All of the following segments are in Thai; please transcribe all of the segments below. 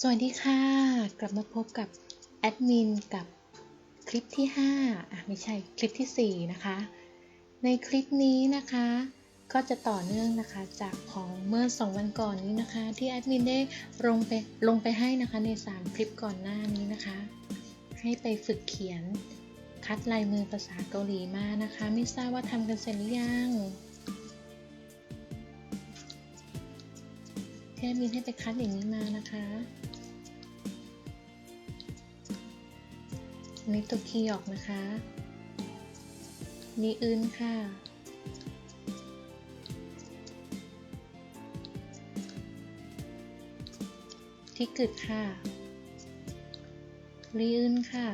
สวัสดีค่ะ กลับมาพบกับแอดมินกับคลิปที่ 5 อะ ไม่ใช่คลิปทีสี่ 4 นะคะ ในคลิปนี้นะคะ ก็จะต่อเนื่องนะคะจากของเมื่อ 2 วันก่อนนี้นะคะ ที่แอดมินได้ลงไปลงไปให้นะคะใน 3 คลิปก่อนหน้านี้นะคะ ให้ไปฝึกเขียนคัดลายมือภาษาเกาหลีมานะคะ ไม่ทราบว่าทำกันเสร็จหรือยัง แอดมินให้ไปคัดอย่างนี้มานะคะอันนี้ตัวคีย์ออกนะคะนี่อื่นค่ะ ที่กึดค่ะ รีอื่นค่ะ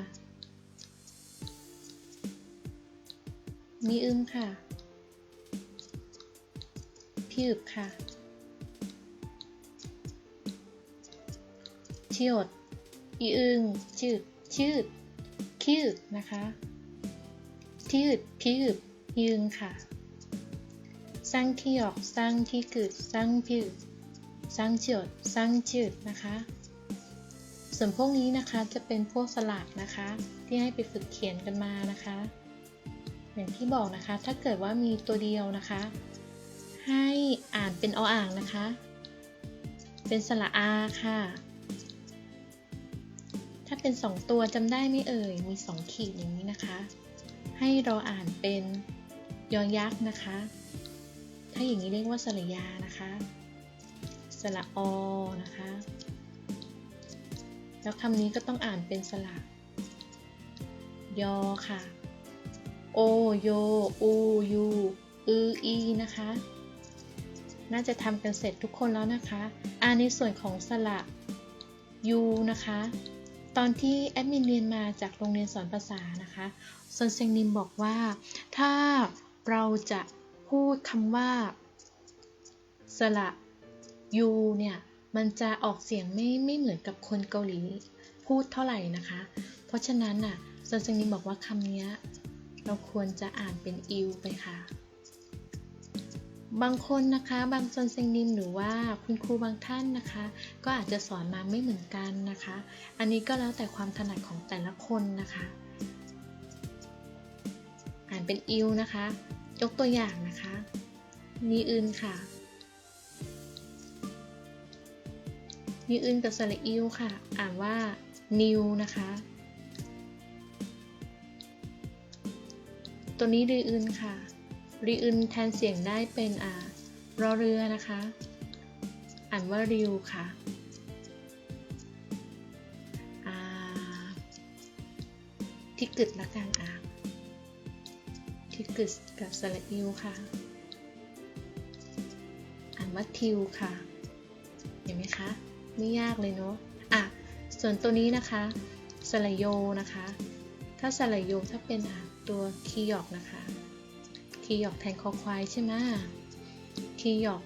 มีอึมค่ะ พี่อึบค่ะ ชิอดอีอึงจืดชืดคิดนะคะที่อึดพี่อึบยืงค่ะสร้างที่ออกสร้างที่กึดสร้างพิดสร้างจดสร้างจืดนะคะ ส่วนพวกนี้นะคะจะเป็นพวกสลักนะคะ ที่ให้ไปฝึกเขียนกันมานะคะ อย่างที่บอกนะคะ ถ้าเกิดว่ามีตัวเดียวนะคะ ให้อ่านเป็นออ่างนะคะ เป็นสระอาค่ะ เป็น 2 ตัวจำได้ไหม่เอ่ย มี 2 ขีดอย่างนี้นะคะ ให้เราอ่านเป็นยอยักษ์นะคะ ถ้าอย่างนี้เรียกว่าสระยานะคะ สระอนะคะ แล้วคำนี้ก็ต้องอ่านเป็นสระยอค่ะ โอโย อูยูอืออีนะคะ น่าจะทำกันเสร็จทุกคนแล้วนะคะ อ่าในส่วนของสระยูนะคะ ตอนที่แอดมินเรียนมาจากโรงเรียนสอนภาษานะคะซนเซงนิมบอกว่า ถ้าเราจะพูดคำว่า สระยูเนี่ย มันจะออกเสียงไม่ไม่เหมือนกับคนเกาหลีพูดเท่าไหร่นะคะ เพราะฉะนั้นน่ะซนเซงนิมบอกว่าคำนี้เราควรจะอ่านเป็นอิวไปค่ะ บางคนนะคะบางซนเซงนิมหรือว่าคุณครูบางท่านนะคะ ก็อาจจะสอนมาไม่เหมือนกันนะคะ อันนี้ก็แล้วแต่ความถนัดของแต่ละคนนะคะ อ่านเป็นอิวนะคะ ยกตัวอย่างนะคะนีอื่นค่ะนีอื่นกับสระอิวค่ะ อ่านว่านิวนะคะ ตัวนี้รีอื่นค่ะ รีอื่นแทนเสียงได้เป็นอ่ารอเรือนะคะ อ่านว่าริวค่ะอ่าที่กึดละกันอ่านที่กึดกับสระอิวค่ะ อ่านว่าทิวค่ะ เห็นไหมคะ ไม่ยากเลยเนาะ อะ ส่วนตัวนี้นะคะสระโยนะคะ ถ้าสระโยถ้าเป็นอะตัวคีย์ยอกนะคะ คีย์ยอกแทนคอควายใช่ไหมคีย์ยอก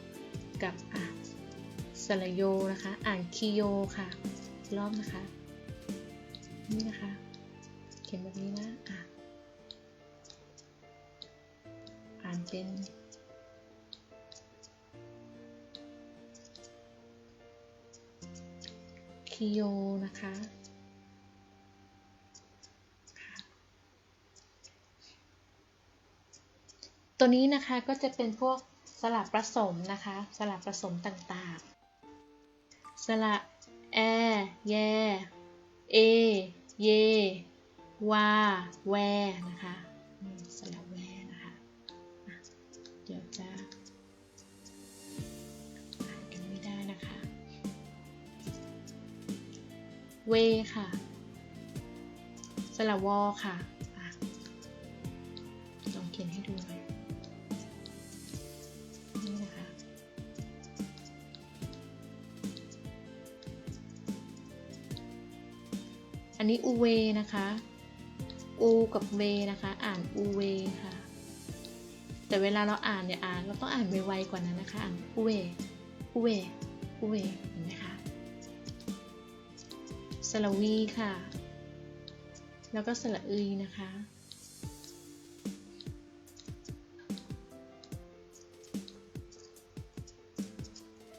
กับอะสระโยนะคะ อ่านคีโยค่ะ รอบนะคะ นี่นะคะ เขียนแบบนี้นะ อะ อ่านเป็นคิโยนะคะ ตัวนี้นะคะก็จะเป็นพวกสลับผสมนะคะสลับผสมต่างๆ สระแอแยเอ เยวา แว นะคะ สระแวนะคะะเดี๋ยวจะอ่านกันไม่ได้นะคะ เว ค่ะ สระวอ ค่ะอะลองเขียนให้ดูหน่อ อันนี้อูเวนะคะอูกับเวนะคะ อ่านอูเวค่ะ แต่เวลาเราอ่านเนี่ยอ่านเราต้องอ่านไวๆกว่านั้นนะคะ อ่านอูเวอูเวอูเวเห็นไหมคะสระวีค่ะ แล้วก็สระอึยนะคะ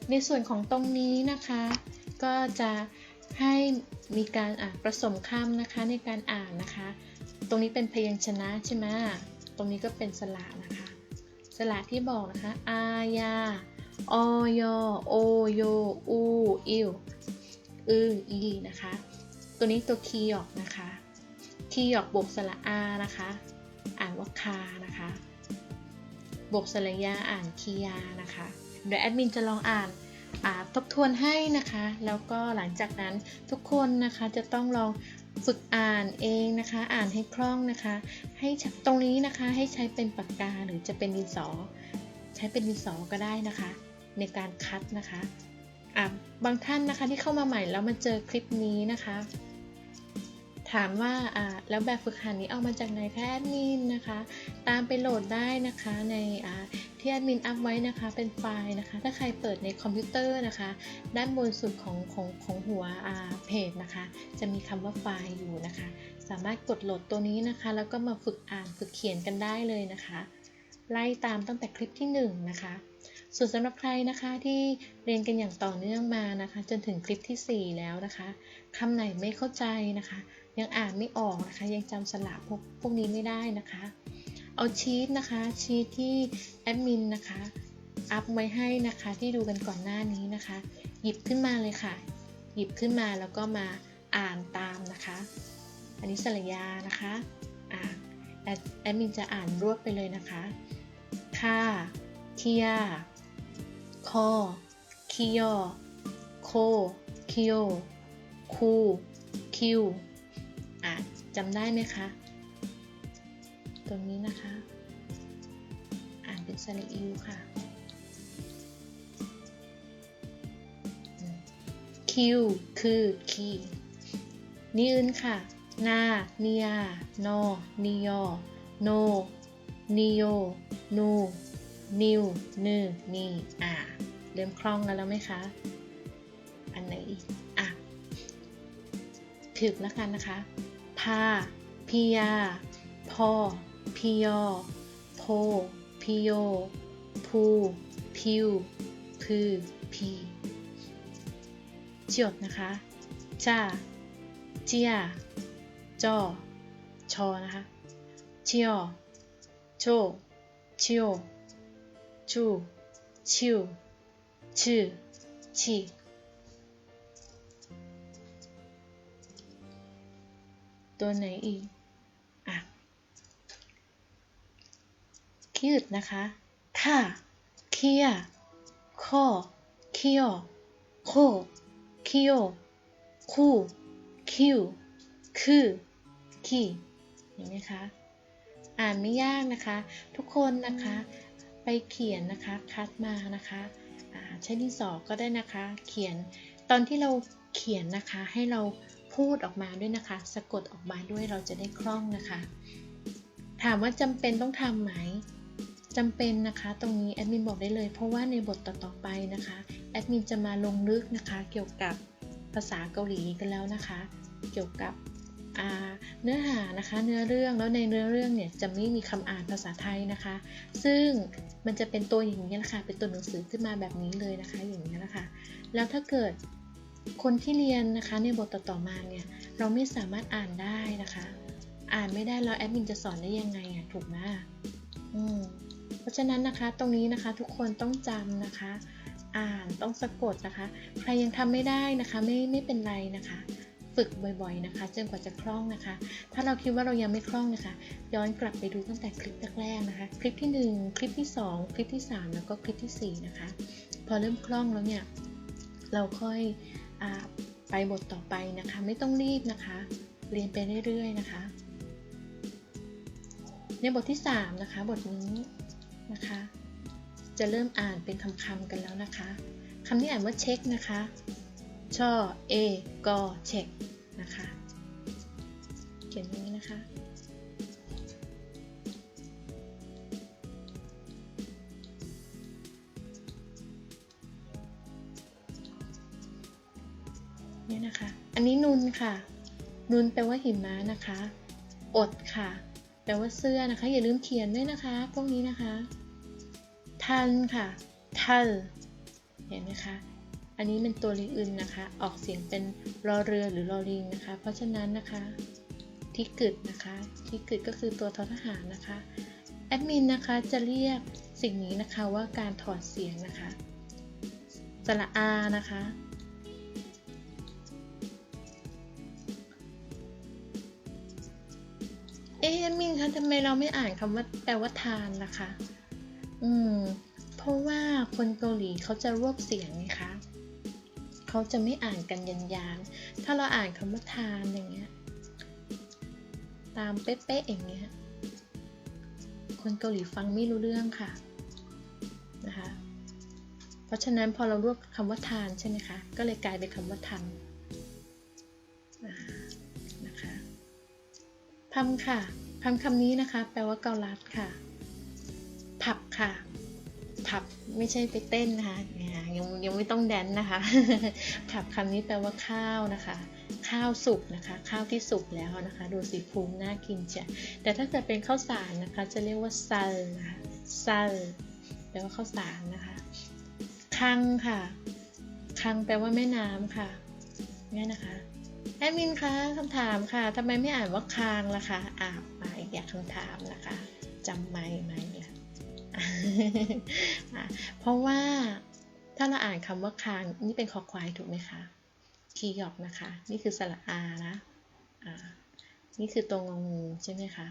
ในส่วนของตรงนี้นะคะ ก็จะให้ มีการอ่านผสมคำนะคะในการอ่านนะคะ ตรงนี้เป็นพยัญชนะใช่ไหมตรงนี้ก็เป็นสระนะคะ สระที่บอกนะคะ อายา ออยโอโย อูอิวอืออีนะคะ ตัวนี้ตัวคีย์ออกนะคะ คีย์ออกบวกสระอานะคะ อ่านว่าคานะคะ บวกสระยาอ่านคียานะคะ เดี๋ยวแอดมินจะลองอ่าน ทบทวนให้นะคะ แล้วก็หลังจากนั้นทุกคนนะคะจะต้องลองฝึกอ่านเองนะคะ อ่านให้คล่องนะคะ ให้ตรงนี้นะคะให้ใช้เป็นปากกาหรือจะเป็นดินสอ ใช้เป็นดินสอก็ได้นะคะ ในการคัดนะคะะบางท่านนะคะที่เข้ามาใหม่แล้วมาเจอคลิปนี้นะคะ ถามว่าอ่าแล้วแบบฝึกหัดนี้เอามาจากไหนแอดมินนะคะ ตามไปโหลดได้นะคะในอ่าที่แอดมินอัพไว้นะคะเป็นไฟล์นะคะ ถ้าใครเปิดในคอมพิวเตอร์นะคะ ด้านบนสุดของของของหัวอ่าเพจนะคะ จะมีคำว่าไฟล์อยู่นะคะ สามารถกดโหลดตัวนี้นะคะ แล้วก็มาฝึกอ่านฝึกเขียนกันได้เลยนะคะ ไล่ตามตั้งแต่คลิปที่ 1 นะคะส่วนสำหรับใครนะคะที่เรียนกันอย่างต่อเนื่องมานะคะ จนถึงคลิปที่ 4 แล้วนะคะคำไหนไม่เข้าใจนะคะ ยังอ่านไม่ออกนะคะ ยังจำสระพวกพวกนี้ไม่ได้นะคะ เอาชีตนะคะ ชีตที่แอดมินนะคะ อัพไว้ให้นะคะ ที่ดูกันก่อนหน้านี้นะคะ หยิบขึ้นมาเลยค่ะ หยิบขึ้นมาแล้วก็มาอ่านตามนะคะ อันนี้สระยานะคะอ่าแอดแอดมินจะอ่านรวบไปเลยนะคะค่าเคียคอคิโยโคคิโยคูคิว จำได้ไหมคะ ตรงนี้นะคะ อ่านเป็นสระอิวค่ะคิวคือ คีนี่อื่นค่ะ นาเนียนอนิยอโนนิโยนูนิวนือนีอ่าเริ่มคล่องกันแล้วไหมคะ อันไหนอีก อะถึกแล้วกันนะคะ พาพิยาพ่อพิยอโพพิโยพูพิวพือพีจดนะคะจ้าเจียจอชอนะคะเจียวโจชิวจูชิวชื่อชี ตัวไหนอีก อะคิดนะคะค่าเคียข้อเคียวโคเคียวคู่คิวคือคีเห็นไหมคะ อ่านไม่ยากนะคะ ทุกคนนะคะ ไปเขียนนะคะ คัดมานะคะใช้ดินสอก็ได้นะคะ เขียน ตอนที่เราเขียนนะคะ ให้เรา พูดออกมาด้วยนะคะ สะกดออกมาด้วยเราจะได้คล่องนะคะ ถามว่าจำเป็นต้องทำไหมจำเป็นนะคะ ตรงนี้แอดมินบอกได้เลย เพราะว่าในบทต่อๆไปนะคะแอดมินจะมาลงลึกนะคะ เกี่ยวกับภาษาเกาหลีกันแล้วนะคะ เกี่ยวกับเนื้อหานะคะเนื้อเรื่องแล้วในเนื้อเรื่องเนี่ยจะไม่มีคำอ่านภาษาไทยนะคะ ซึ่งมันจะเป็นตัวอย่างนี้แหละคะเป็นตัวหนังสือขึ้นมาแบบนี้เลยนะคะอย่างนี้นะคะ แล้วถ้าเกิด คนที่เรียนนะคะในบทต่อๆมาเนี่ยเราไม่สามารถอ่านได้นะคะ อ่านไม่ได้แล้วแอดมินจะสอนได้ยังไงอะถูกไหมอืมเพราะฉะนั้นนะคะตรงนี้นะคะทุกคนต้องจำนะคะ อ่านต้องสะกดนะคะ ใครยังทำไม่ได้นะคะไม่ไม่เป็นไรนะคะ ฝึกบ่อยๆนะคะจนกว่าจะคล่องนะคะ ถ้าเราคิดว่าเรายังไม่คล่องนะคะ ย้อนกลับไปดูตั้งแต่คลิปแรกๆนะคะ คลิปที่ 1 คลิปที่ 2 คลิปที่ 3 แล้วก็คลิปที่ 4 นะคะ พอเริ่มคล่องแล้วเนี่ยเราค่อย ไปบทต่อไปนะคะ ไม่ต้องรีบนะคะ เรียนไปเรื่อยๆนะคะ ในบทที่ 3 นะคะ บทนี้นะคะ จะเริ่มอ่านเป็นคำๆกันแล้วนะคะคำที่อ่านว่าเช็คนะคะช่อเอกอเช็คนะคะ เขียนอย่างนี้นะคะ นุนค่ะ นุนแปลว่าหิมะนะคะ อดค่ะ แปลว่าเสื้อนะคะ อย่าลืมเขียนด้วยนะคะพวกนี้นะคะ ทันค่ะ ทัน เห็นไหมคะ อันนี้เป็นตัวรีอึนนะคะ ออกเสียงเป็นรอเรือหรือรอลิงนะคะ เพราะฉะนั้นนะคะ ที่กึดนะคะ ที่กึดก็คือตัวทอทหารนะคะ แอดมินนะคะจะเรียกสิ่งนี้นะคะว่าการถอดเสียงนะคะ สระอานะคะ แอดมินคะทำไมเราไม่อ่านคำว่าแปลว่าทานล่ะคะ อืม เพราะว่าคนเกาหลีเขาจะรวบเสียงไงคะเขาจะไม่อ่านกันยันยานถ้าเราอ่านคำว่าทานอย่างเงี้ย ตามเป๊ะๆอย่างเงี้ย คนเกาหลีฟังไม่รู้เรื่องค่ะ นะคะ เพราะฉะนั้นพอเรารวบคำว่าทานใช่ไหมคะ ก็เลยกลายเป็นคำว่าทันนะคะพัมค่ะ พัมคำนี้นะคะ แปลว่าเกาลัดค่ะ ผับค่ะ ผับไม่ใช่ไปเต้นนะคะยังยังไม่ต้องแดนนะคะ ผับคำนี้แปลว่าข้าวนะคะ ข้าวสุกนะคะ ข้าวที่สุกแล้วนะคะ ดูสีพุงน่ากินจ้ะแต่ถ้าเกิดเป็นข้าวสารนะคะ จะเรียกว่าซัลนะคะซัลแปลว่าข้าวสารนะคะคังค่ะคังแปลว่าแม่น้ำค่ะนี่นะคะแอดมินคะคำถามค่ะทำไมไม่อ่านว่าคางล่ะคะอ่ามา อีกอย่างคำถามนะคะจำไม่ไหมล่ะอะเพราะว่าถ้าเราอ่านคำว่าคางนี่เป็นคอควายถูกไหมคะคีย์หยอกนะคะ นี่คือสระอานะนี่คือตัวงองูใช่ไหมคะ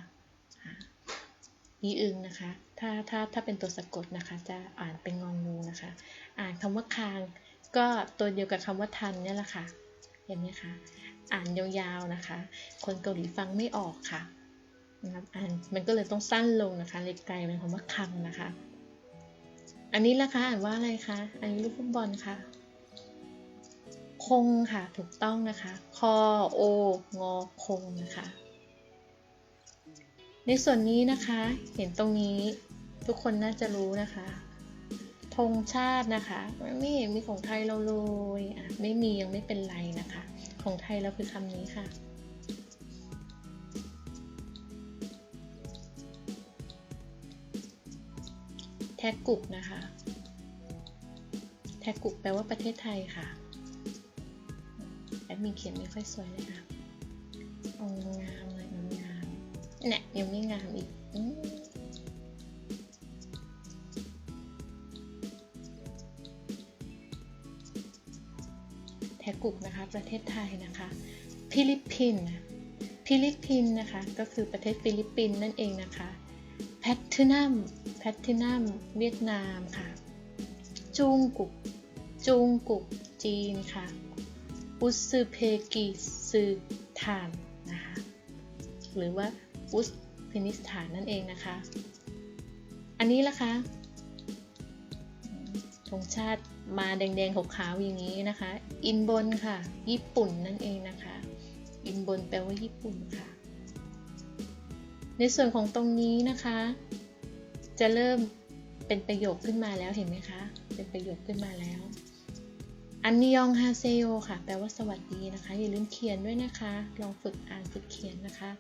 อ่าอีอึงนะคะ ถ้าถ้าถ้าเป็นตัวสะกดนะคะ จะอ่านเป็นงองูนะคะ อ่านคำว่าคาง ก็ตัวเดียวกับคำว่าทันเนี่ยแหละค่ะเห็นไหมคะ อ่านยาวๆนะคะ คนเกาหลีฟังไม่ออกค่ะ นะครับอ่านมันก็เลยต้องสั้นลงนะคะ เลยกลายเป็นคำว่าคังนะคะ อันนี้ล่ะคะอ่านว่าอะไรคะ อันนี้ลูกฟุตบอลค่ะ คงค่ะถูกต้องนะคะคอโองอคงนะคะ ในส่วนนี้นะคะ เห็นตรงนี้ทุกคนน่าจะรู้นะคะธงชาตินะคะไม่เห็นมีของไทยเราเลยอะไม่มียังไม่เป็นไรนะคะ ของไทยเราคือคำนี้ค่ะ แท็กกุกนะคะแท็กกุกแปลว่าประเทศไทยค่ะแอดมินเขียนไม่ค่อยสวยเลยค่ะอางามเลยงามเนี่ยยังไม่งามอีกอแท็กกุกนะคะ ประเทศไทยนะคะฟิลิปปินส์ฟิลิปปินส์นะคะ ก็คือประเทศฟิลิปปินส์นั่นเองนะคะ แพททินัมแพททินัมเวียดนามค่ะ จุงกุก จุงกุก จีนค่ะ อุซเบกิสถานนะคะ หรือว่าอุซเบกิสถานนั่นเองนะคะ อันนี้ละคะธงชาติมาแดงๆขาวๆอย่างนี้นะคะ อินบนค่ะ ญี่ปุ่นนั่นเองนะคะ อินบนแปลว่าญี่ปุ่นค่ะ ในส่วนของตรงนี้นะคะ จะเริ่มเป็นประโยคขึ้นมาแล้วเห็นไหมคะ เป็นประโยคขึ้นมาแล้ว อันนิยองฮาเซโยค่ะ แปลว่าสวัสดีนะคะ อย่าลืมเขียนด้วยนะคะ ลองฝึกอ่านฝึกเขียนนะคะ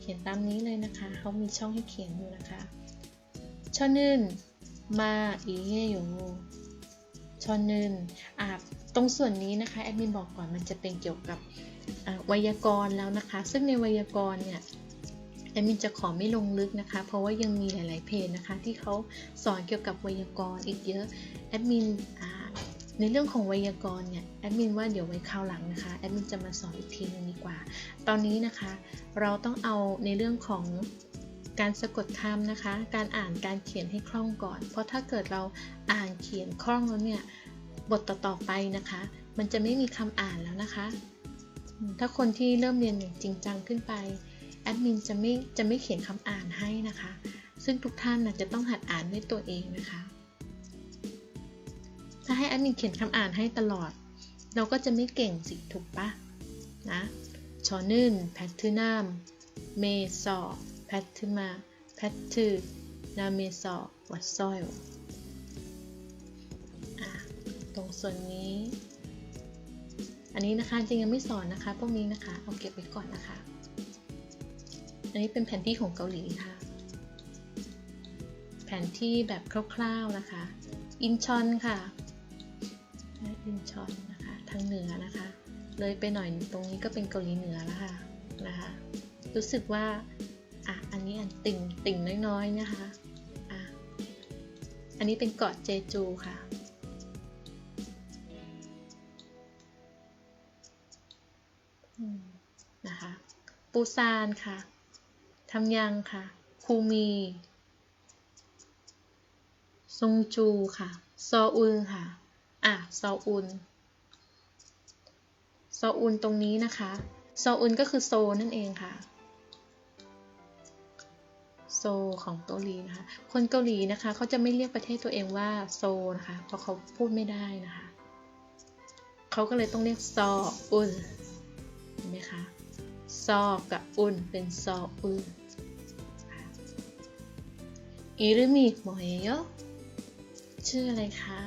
เขียนตามนี้เลยนะคะ เขามีช่องให้เขียนอยู่นะคะชอนึนมาอีเฮโยชอนึนอ่าตรงส่วนนี้นะคะแอดมินบอกก่อนมันจะเป็นเกี่ยวกับไวยากรณ์แล้วนะคะ ซึ่งในไวยากรณ์เนี่ย แอดมินจะขอไม่ลงลึกนะคะ เพราะว่ายังมีหลาย ๆ เพจนะคะ ที่เขาสอนเกี่ยวกับไวยากรณ์อีกเยอะ แอดมินในเรื่องของไวยากรณ์เนี่ย แอดมินว่าเดี๋ยวไว้คราวหลังนะคะ แอดมินจะมาสอนอีกทีนึงดีกว่า ตอนนี้นะคะ เราต้องเอาในเรื่องของการสะกดคำนะคะ การอ่านการเขียนให้คล่องก่อน เพราะถ้าเกิดเราอ่านเขียนคล่องแล้วเนี่ย บทต่อๆไปนะคะ มันจะไม่มีคำอ่านแล้วนะคะ ถ้าคนที่เริ่มเรียนอย่างจริงจังขึ้นไป ดมินจะไม่จะไม่เขียนคำอ่านให้นะคะ ซึ่งทุกท่านนะจะต้องหัดอ่านด้วยตัวเองนะคะ ถ้าให้แอดมินเขียนคำอ่านให้ตลอด เราก็จะไม่เก่งสิถูกปะนะชอนึนแพทเทนัมเมซอแพทเทมาแพทเทนาเมซอวัดซอยตรงส่วนนี้ อันนี้นะคะจริงยังไม่สอนนะคะ พวกนี้นะคะ เอาเก็บไว้ก่อนนะคะ อันนี้เป็นแผนที่ของเกาหลีค่ะ แผนที่แบบคร่าวๆนะคะ อินชอนค่ะอินชอนนะคะทางเหนือนะคะ เลยไปหน่อยตรงนี้ก็เป็นเกาหลีเหนือแล้วค่ะนะคะ รู้สึกว่าอะอันนี้อันติ่งติ่งน้อยๆนะคะอะอันนี้เป็นเกาะเจจูค่ะนะคะปูซานค่ะ ทำยังค่ะ คูมี ซงจูค่ะ ซออุนค่ะ อะ ซออุน ซออุนตรงนี้นะคะ ซออุนก็คือโซนั่นเองค่ะ โซของเกาหลีนะคะ คนเกาหลีนะคะเขาจะไม่เรียกประเทศตัวเองว่าโซนะคะ เพราะเขาพูดไม่ได้นะคะ เขาก็เลยต้องเรียกซออุนเห็นไหมคะ ซอกับอุนเป็นซออุนอิรุมิโมเอโยชื่ออะไรคะ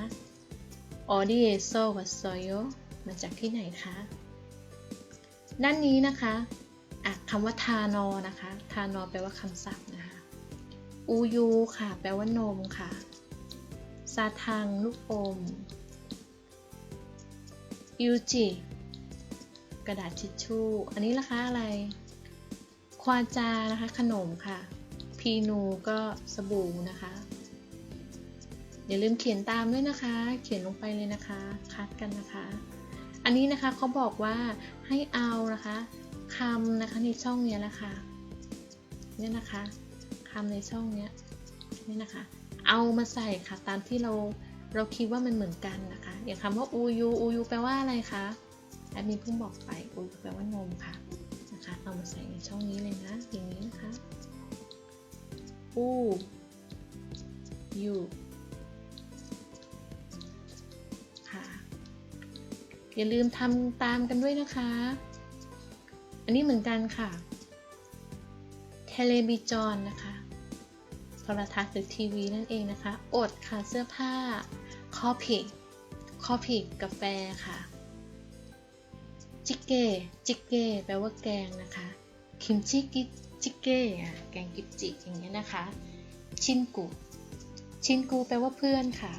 ออดีเอโซกับโซโยมาจากที่ไหนคะ ด้านนี้นะคะอะคำว่าทานอนะคะ ทานอแปลว่าคำศัพท์นะคะอูยูค่ะ แปลว่านมค่ะ ซาทังลูกอมยูจิ กระดาษทิชชู่ อันนี้ราคาอะไร ควาจานะคะ ขนมค่ะ พีนูก็สบู่นะคะ อย่าลืมเขียนตามด้วยนะคะ เขียนลงไปเลยนะคะ คัดกันนะคะ อันนี้นะคะเขาบอกว่าให้เอานะคะคำนะคะในช่องนี้ยแหละคะเนี่ยนะคะคำในช่องนี้นี่นะคะ เอามาใส่ค่ะตามที่เราเราคิดว่ามันเหมือนกันนะคะ อย่างคำว่าอูยูอูยูแปลว่าอะไรคะ แอดมินเพิ่งบอกไปอูยูแปลว่านมค่ะนะคะเอามาใส่ในช่องนี้เลยนะอย่างนี้นะคะ อูยูค่ะ อย่าลืมทำตามกันด้วยนะคะ อันนี้เหมือนกันค่ะ เทเลบิจอนนะคะ โทรทัศน์หรือทีวีนั่นเองนะคะ อดค่ะ เสื้อผ้า คอพิกคอพิกกาแฟค่ะ จิเกจิเกแปลว่าแกงนะคะคิมจิกิจิเกอแกงกิมจิอย่างเงี้ยนะคะ ชินกุชินกูแปลว่าเพื่อนค่ะ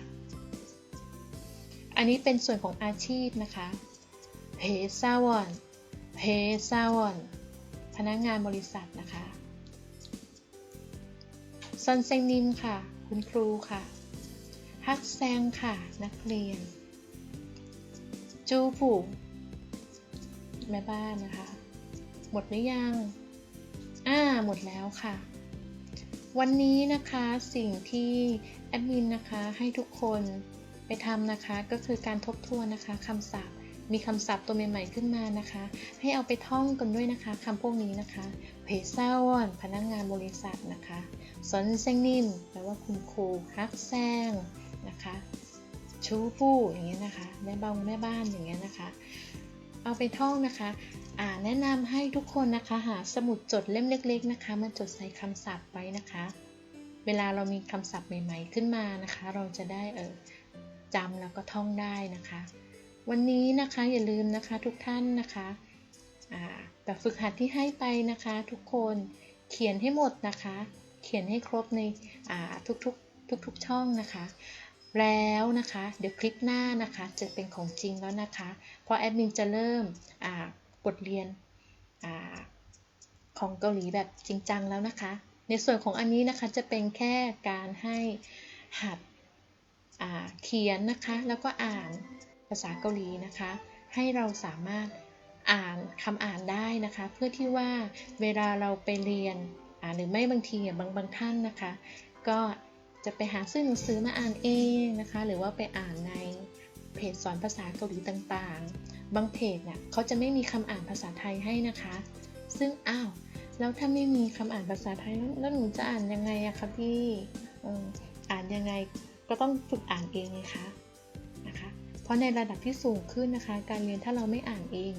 อันนี้เป็นส่วนของอาชีพนะคะเพซาวอนเพซาวอนพนักงานบริษัทนะคะซอนเซงนิมค่ะ คุณครูค่ะฮักแซงค่ะ นักเรียน จูผู แม่บ้านนะคะ หมดหรือยัง อ่า หมดแล้วค่ะ วันนี้นะคะสิ่งที่แอดมินนะคะให้ทุกคนไปทำนะคะ ก็คือการทบทวนนะคะคำศัพท์ มีคำศัพท์ตัวใหม่ๆขึ้นมานะคะ ให้เอาไปท่องกันด้วยนะคะคำพวกนี้นะคะ เพซาวอนพนักงงานบริษัทนะคะสอนเซงนิมแปลว่าคุณครูฮักแซงนะคะชูฟู่อย่างเงี้ยนะคะแม่บ้านแม่บ้านอย่างเงี้ยนะคะ เอาไปท่องนะคะอ่าแนะนำให้ทุกคนนะคะหาสมุดจดเล่มเล็ก ๆนะคะมาจดใส่คำศัพท์ไว้นะคะ เวลาเรามีคำศัพท์ใหม่ ๆ ขึ้นมานะคะ เราจะได้เออจำแล้วก็ท่องได้นะคะ วันนี้นะคะอย่าลืมนะคะทุกท่านนะคะแบบฝึกหัดที่ให้ไปนะคะ ทุกคนเขียนให้หมดนะคะ เขียนให้ครบในทุกๆทุกๆช่องนะคะ แล้วนะคะ เดี๋ยวคลิปหน้านะคะจะเป็นของจริงแล้วนะคะ เพราะแอดมินจะเริ่มบทเรียนอของเกาหลีแบบจริงจังแล้วนะคะ ในส่วนของอันนี้นะคะจะเป็นแค่การให้หัดเขียนนะคะ แล้วก็อ่านภาษาเกาหลีนะคะ ให้เราสามารถอ่านคำอ่านได้นะคะ เพื่อที่ว่าเวลาเราไปเรียนหรือไม่บางทีบางบางท่านนะคะ ก็ จะไปหาซื้อหนังสือมาอ่านเองนะคะ หรือว่าไปอ่านในเพจสอนภาษาเกาหลีต่างๆ บางเพจเนี่ยเขาจะไม่มีคำอ่านภาษาไทยให้นะคะ ซึ่งอ้าวแล้วถ้าไม่มีคำอ่านภาษาไทยแล้วหนูจะอ่านยังไงอะคะพี่อ่านยังไงก็ต้องฝึกอ่านเองเลยคะนะคะ เพราะในระดับที่สูงขึ้นนะคะ การเรียนถ้าเราไม่อ่านเอง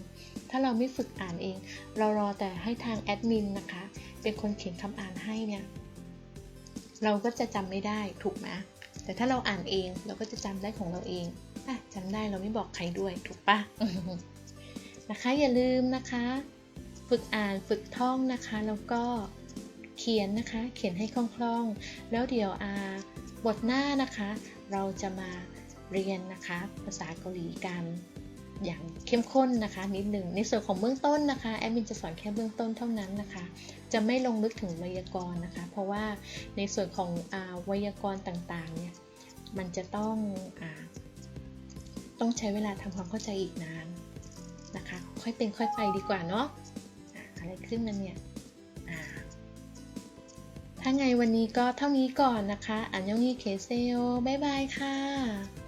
ถ้าเราไม่ฝึกอ่านเอง เรารอแต่ให้ทางแอดมินนะคะ เป็นคนเขียนคำอ่านให้เนี่ย เราก็จะจำไม่ได้ถูกไหมแต่ถ้าเราอ่านเองเราก็จะจำได้ของเราเองอะจำได้เราไม่บอกใครด้วยถูกปะนะคะอย่าลืมนะคะ ฝึกอ่านฝึกท่องนะคะ แล้วก็เขียนนะคะ เขียนให้คล่องๆ แล้วเดี๋ยวอาบทหน้านะคะ เราจะมาเรียนนะคะ ภาษาเกาหลีกัน อย่างเข้มข้นนะคะนิดหนึ่งในส่วนของเบื้องต้นนะคะแอดมินจะสอนแค่เบื้องต้นเท่านั้นนะคะ จะไม่ลงลึกถึงไวยากรณ์นะคะ เพราะว่าในส่วนของอไวยากรณ์ต่างๆเนี่ยมันจะต้องอต้องใช้เวลาทำความเข้าใจอีกนานนะคะ ค่อยเป็นค่อยไปดีกว่าเนาะอะไรขึ้นมันเนี่ยถ้าไงวันนี้ก็เท่านี้ก่อนนะคะ อันยองนีเคเซโอบ๊ายบายค่ะ